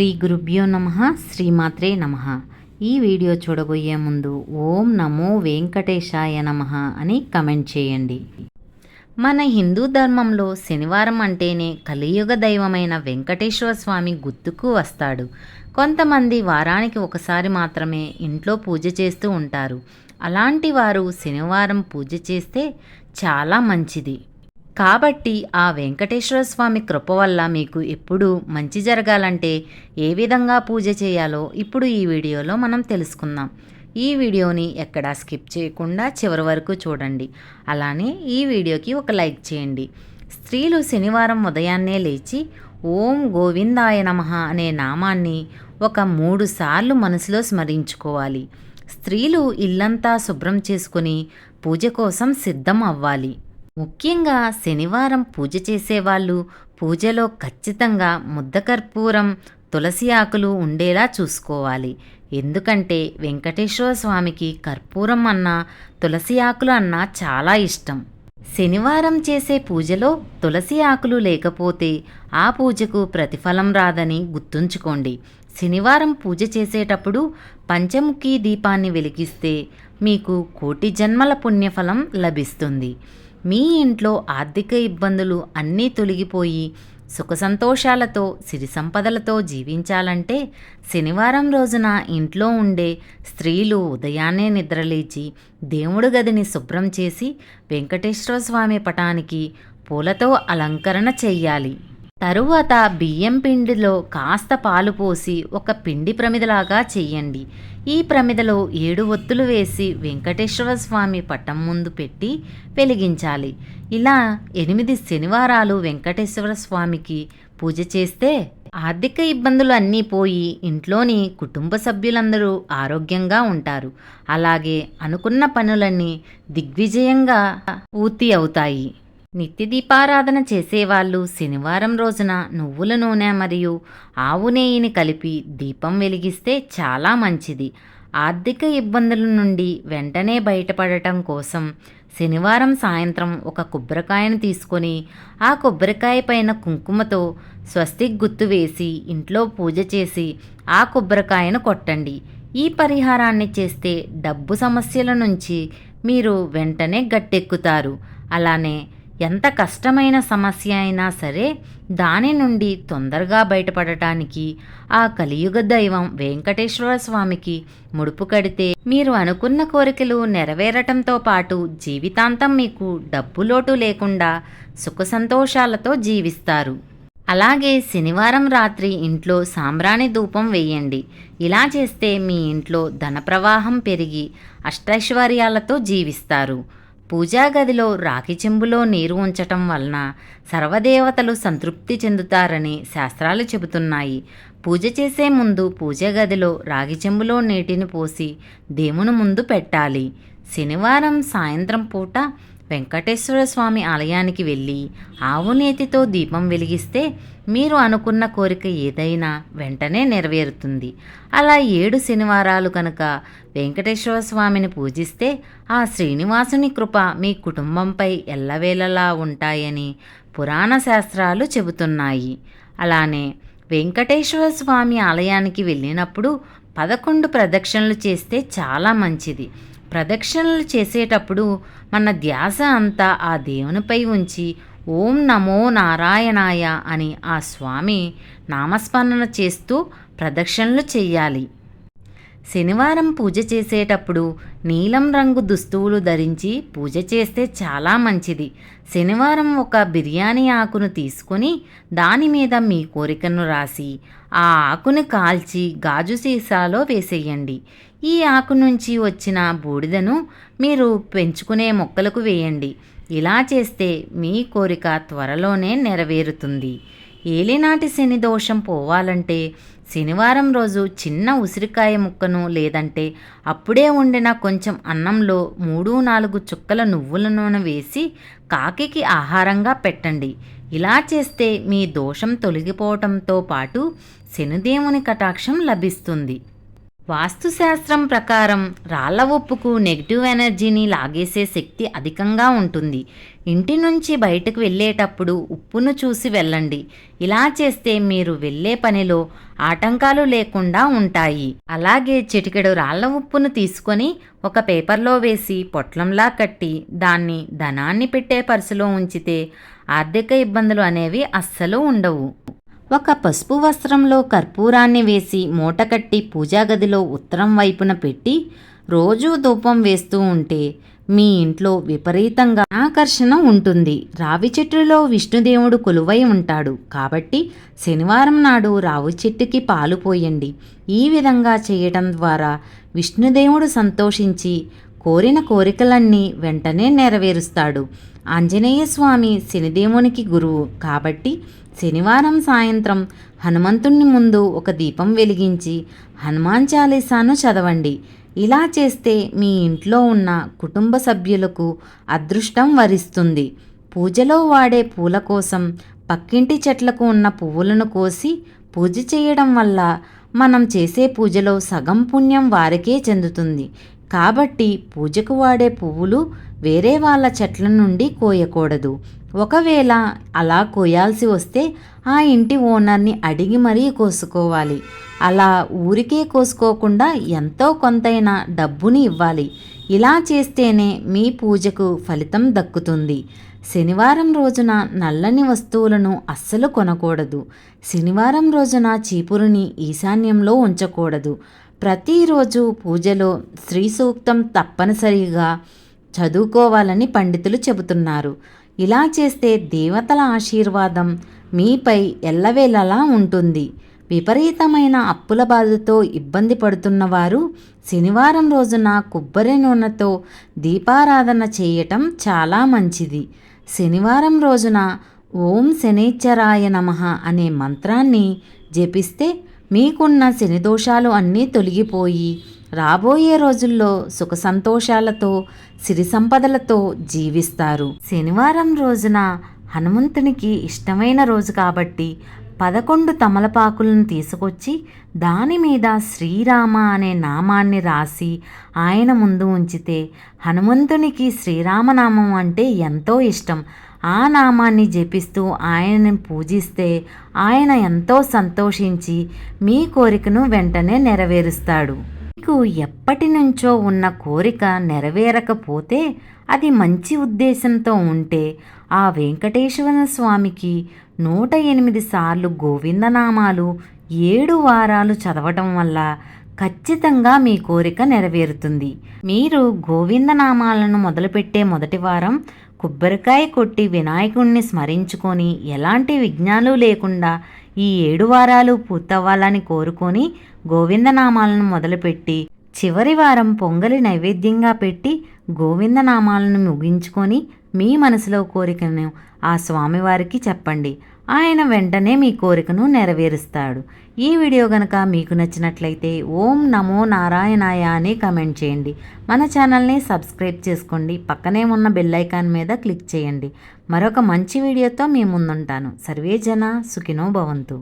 శ్రీ గురుభ్యో నమ శ్రీమాత్రే నమ. ఈ వీడియో చూడబోయే ముందు ఓం నమో వెంకటేశాయ నమ అని కమెంట్ చేయండి. మన హిందూ ధర్మంలో శనివారం అంటేనే కలియుగ దైవమైన వెంకటేశ్వర స్వామి గుర్తుకు వస్తాడు. కొంతమంది వారానికి ఒకసారి మాత్రమే ఇంట్లో పూజ చేస్తూ ఉంటారు. అలాంటి వారు శనివారం పూజ చేస్తే చాలా మంచిది. కాబట్టి ఆ వెంకటేశ్వర స్వామి కృప వల్ల మీకు ఎప్పుడు మంచి జరగాలంటే ఏ విధంగా పూజ చేయాలో ఇప్పుడు ఈ వీడియోలో మనం తెలుసుకుందాం. ఈ వీడియోని ఎక్కడా స్కిప్ చేయకుండా చివరి వరకు చూడండి. అలానే ఈ వీడియోకి ఒక లైక్ చేయండి. స్త్రీలు శనివారం ఉదయాన్నే లేచి ఓం గోవిందాయ నమ అనే నామాన్ని ఒక మూడు సార్లు మనసులో స్మరించుకోవాలి. స్త్రీలు ఇల్లంతా శుభ్రం చేసుకుని పూజ కోసం సిద్ధం అవ్వాలి. ముఖ్యంగా శనివారం పూజ చేసేవాళ్ళు పూజలో ఖచ్చితంగా ముద్దకర్పూరం తులసి ఆకులు ఉండేలా చూసుకోవాలి. ఎందుకంటే వెంకటేశ్వర స్వామికి కర్పూరం అన్నా తులసి ఆకులు అన్నా చాలా ఇష్టం. శనివారం చేసే పూజలో తులసి ఆకులు లేకపోతే ఆ పూజకు ప్రతిఫలం రాదని గుర్తుంచుకోండి. శనివారం పూజ చేసేటప్పుడు పంచముఖి దీపాన్ని వెలిగిస్తే మీకు కోటి జన్మల పుణ్యఫలం లభిస్తుంది. మీ ఇంట్లో ఆర్థిక ఇబ్బందులు అన్నీ తొలగిపోయి సుఖ సంతోషాలతో సిరి సంపదలతో జీవించాలంటే శనివారం రోజున ఇంట్లో ఉండే స్త్రీలు ఉదయాన్నే నిద్రలేచి దేవుడు గదిని శుభ్రం చేసి వెంకటేశ్వర స్వామి పటానికి పూలతో అలంకరణ చెయ్యాలి. తరువాత బియ్యం పిండిలో కాస్త పాలు పోసి ఒక పిండి ప్రమిదలాగా చెయ్యండి ఈ ప్రమిదలో ఏడు ఒత్తులు వేసి వెంకటేశ్వర స్వామి పట్టం ముందు పెట్టి వెలిగించాలి. ఇలా ఎనిమిది శనివారాలు వెంకటేశ్వర స్వామికి పూజ చేస్తే ఆర్థిక ఇబ్బందులు అన్నీ పోయి ఇంట్లోని కుటుంబ సభ్యులందరూ ఆరోగ్యంగా ఉంటారు. అలాగే అనుకున్న పనులన్నీ దిగ్విజయంగా పూర్తి అవుతాయి. నిత్య దీపారాధన చేసేవాళ్ళు శనివారం రోజున నువ్వుల నూనె మరియు ఆవు నెయ్యిని కలిపి దీపం వెలిగిస్తే చాలా మంచిది. ఆర్థిక ఇబ్బందుల నుండి వెంటనే బయటపడటం కోసం శనివారం సాయంత్రం ఒక కొబ్బరికాయను తీసుకొని ఆ కొబ్బరికాయ పైన కుంకుమతో స్వస్తిక్ గుర్తు వేసి ఇంట్లో పూజ చేసి ఆ కొబ్బరికాయను కొట్టండి. ఈ పరిహారాన్ని చేస్తే డబ్బు సమస్యల నుంచి మీరు వెంటనే గట్టెక్కుతారు. అలానే ఎంత కష్టమైన సమస్య అయినా సరే దాని నుండి తొందరగా బయటపడటానికి ఆ కలియుగ దైవం వెంకటేశ్వర స్వామికి ముడుపు కడితే మీరు అనుకున్న కోరికలు నెరవేరటంతో పాటు జీవితాంతం మీకు డబ్బు లోటు లేకుండా సుఖ సంతోషాలతో జీవిస్తారు. అలాగే శనివారం రాత్రి ఇంట్లో సాంబ్రాణి ధూపం వేయండి. ఇలా చేస్తే మీ ఇంట్లో ధన ప్రవాహం పెరిగి అష్టైశ్వర్యాలతో జీవిస్తారు. పూజాగదిలో రాగి చెంబులో నీరు ఉంచటం వలన సర్వదేవతలు సంతృప్తి చెందుతారని శాస్త్రాలు చెబుతున్నాయి. పూజ చేసే ముందు పూజ గదిలో రాగి చెంబులో నీటిని పోసి దేవుని ముందు పెట్టాలి. శనివారం సాయంత్రం పూట వెంకటేశ్వర స్వామి ఆలయానికి వెళ్ళి ఆవునేతితో దీపం వెలిగిస్తే మీరు అనుకున్న కోరిక ఏదైనా వెంటనే నెరవేరుతుంది. అలా ఏడు శనివారాలు కనుక వెంకటేశ్వర స్వామిని పూజిస్తే ఆ శ్రీనివాసుని కృప మీ కుటుంబంపై ఎల్లవేళలా ఉంటాయని పురాణ శాస్త్రాలు చెబుతున్నాయి. అలానే వెంకటేశ్వర స్వామి ఆలయానికి వెళ్ళినప్పుడు పదకొండు ప్రదక్షిణలు చేస్తే చాలా మంచిది. ప్రదక్షిణలు చేసేటప్పుడు మన ధ్యాస అంతా ఆ దేవునిపై ఉంచి ఓం నమో నారాయణాయ అని ఆ స్వామి నామస్మరణ చేస్తూ ప్రదక్షిణలు చేయాలి శనివారం పూజ చేసేటప్పుడు నీలం రంగు దుస్తువులు ధరించి పూజ చేస్తే చాలా మంచిది. శనివారం ఒక బిర్యానీ ఆకును తీసుకొని దాని మీద మీ కోరికను రాసి ఆ ఆకును కాల్చి గాజు సీసాలో వేసేయండి. ఈ ఆకు నుంచి వచ్చిన బూడిదను మీరు పెంచుకునే మొక్కలకు వేయండి. ఇలా చేస్తే మీ కోరిక త్వరలోనే నెరవేరుతుంది. ఏలినాటి శని దోషం పోవాలంటే శనివారం రోజు చిన్న ఉసిరికాయ ముక్కను లేదంటే అప్పుడే వండిన కొంచెం అన్నంలో మూడు నాలుగు చుక్కల నువ్వుల నూనె వేసి కాకికి ఆహారంగా పెట్టండి. ఇలా చేస్తే మీ దోషం తొలగిపోవటంతో పాటు శనిదేవుని కటాక్షం లభిస్తుంది. వాస్తుశాస్త్రం ప్రకారం రాళ్ళ ఉప్పుకు నెగిటివ్ ఎనర్జీని లాగేసే శక్తి అధికంగా ఉంటుంది. ఇంటి నుంచి బయటకు వెళ్ళేటప్పుడు ఉప్పును చూసి వెళ్ళండి. ఇలా చేస్తే మీరు వెళ్ళే పనిలో ఆటంకాలు లేకుండా ఉంటాయి. అలాగే చిటికెడు రాళ్ళ ఉప్పును తీసుకొని ఒక పేపర్లో వేసి పొట్లంలా కట్టి దాన్ని ధనాన్ని పెట్టే పర్సులో ఉంచితే ఆర్థిక ఇబ్బందులు అనేవి అస్సలు ఉండవు. ఒక పసుపు వస్త్రంలో కర్పూరాన్ని వేసి మూటకట్టి పూజాగదిలో పూజా గదిలో ఉత్తరం వైపున పెట్టి రోజూ ధూపం వేస్తూ ఉంటే మీ ఇంట్లో విపరీతంగా ఆకర్షణ ఉంటుంది. రావి చెట్టులో విష్ణుదేవుడు కొలువై ఉంటాడు. కాబట్టి శనివారం నాడు రావి చెట్టుకి పాలు పోయండి. ఈ విధంగా చేయటం ద్వారా విష్ణుదేవుడు సంతోషించి కోరిన కోరికలన్నీ వెంటనే నెరవేరుస్తాడు. ఆంజనేయ స్వామి శనిదేవునికి గురువు కాబట్టి శనివారం సాయంత్రం హనుమంతుణ్ణి ముందు ఒక దీపం వెలిగించి హనుమాన్ చాలీసాను చదవండి. ఇలా చేస్తే మీ ఇంట్లో ఉన్న కుటుంబ సభ్యులకు అదృష్టం వరిస్తుంది. పూజలో వాడే పూల కోసం పక్కింటి చెట్లకు ఉన్న పువ్వులను కోసి పూజ చేయడం వల్ల మనం చేసే పూజలో సగం పుణ్యం వారికే చెందుతుంది. కాబట్టి పూజకు వాడే పువ్వులు వేరే వాళ్ళ చెట్ల నుండి కోయకూడదు. ఒకవేళ అలా కోయాల్సి వస్తే ఆ ఇంటి ఓనర్ని అడిగి మరీ కోసుకోవాలి. అలా ఊరికే కోసుకోకుండా ఎంతో కొంతైనా డబ్బుని ఇవ్వాలి. ఇలా చేస్తేనే మీ పూజకు ఫలితం దక్కుతుంది. శనివారం రోజున నల్లని వస్తువులను అస్సలు కొనకూడదు. శనివారం రోజున చీపురుని ఈశాన్యంలో ఉంచకూడదు. ప్రతిరోజు పూజలో శ్రీ సూక్తం తప్పనిసరిగా చదువుకోవాలని పండితులు చెబుతున్నారు. ఇలా చేస్తే దేవతల ఆశీర్వాదం మీపై ఎల్లవేళలా ఉంటుంది. విపరీతమైన అప్పుల బాధతో ఇబ్బంది పడుతున్న వారు శనివారం రోజున కొబ్బరి నూనెతో దీపారాధన చేయటం చాలా మంచిది. శనివారం రోజున ఓం శనేశ్వరాయ నమ అనే మంత్రాన్ని జపిస్తే మీకున్న శనిదోషాలు అన్నీ తొలగిపోయి రాబోయే రోజుల్లో సుఖ సంతోషాలతో సిరి సంపదలతో జీవిస్తారు. శనివారం రోజున హనుమంతునికి ఇష్టమైన రోజు కాబట్టి పదకొండు తమలపాకులను తీసుకొచ్చి దాని మీద శ్రీరామ అనే నామాన్ని రాసి ఆయన ముందు ఉంచితే హనుమంతునికి శ్రీరామనామం అంటే ఎంతో ఇష్టం. ఆ నామాన్ని జపిస్తూ ఆయనని పూజిస్తే ఆయన ఎంతో సంతోషించి మీ కోరికను వెంటనే నెరవేరుస్తాడు. మీకు ఎప్పటి నుంచో ఉన్న కోరిక నెరవేరకపోతే అది మంచి ఉద్దేశంతో ఉంటే ఆ వెంకటేశ్వర స్వామికి నూట ఎనిమిది సార్లు గోవిందనామాలు ఏడు వారాలు చదవటం వల్ల ఖచ్చితంగా మీ కోరిక నెరవేరుతుంది. మీరు గోవిందనామాలను మొదలుపెట్టే మొదటి వారం కొబ్బరికాయ కొట్టి వినాయకుణ్ణి స్మరించుకొని ఎలాంటి విఘ్నాలు లేకుండా ఈ ఏడు వారాలు పూర్తవ్వాలని కోరుకొని గోవిందనామాలను మొదలుపెట్టి చివరి వారం పొంగలి నైవేద్యంగా పెట్టి గోవిందనామాలను ముగించుకొని మీ మనసులో కోరికను ఆ స్వామివారికి చెప్పండి. ఆయన వెంటనే మీ కోరికను నెరవేరుస్తాడు. ఈ వీడియో కనుక మీకు నచ్చినట్లయితే ఓం నమో నారాయణాయ అని కమెంట్ చేయండి. మన ఛానల్ని సబ్స్క్రైబ్ చేసుకోండి. పక్కనే ఉన్న బెల్ ఐకాన్ మీద క్లిక్ చేయండి. మరొక మంచి వీడియోతో మీ ముందుంటాను. సర్వే జన సుఖినో భవంతు.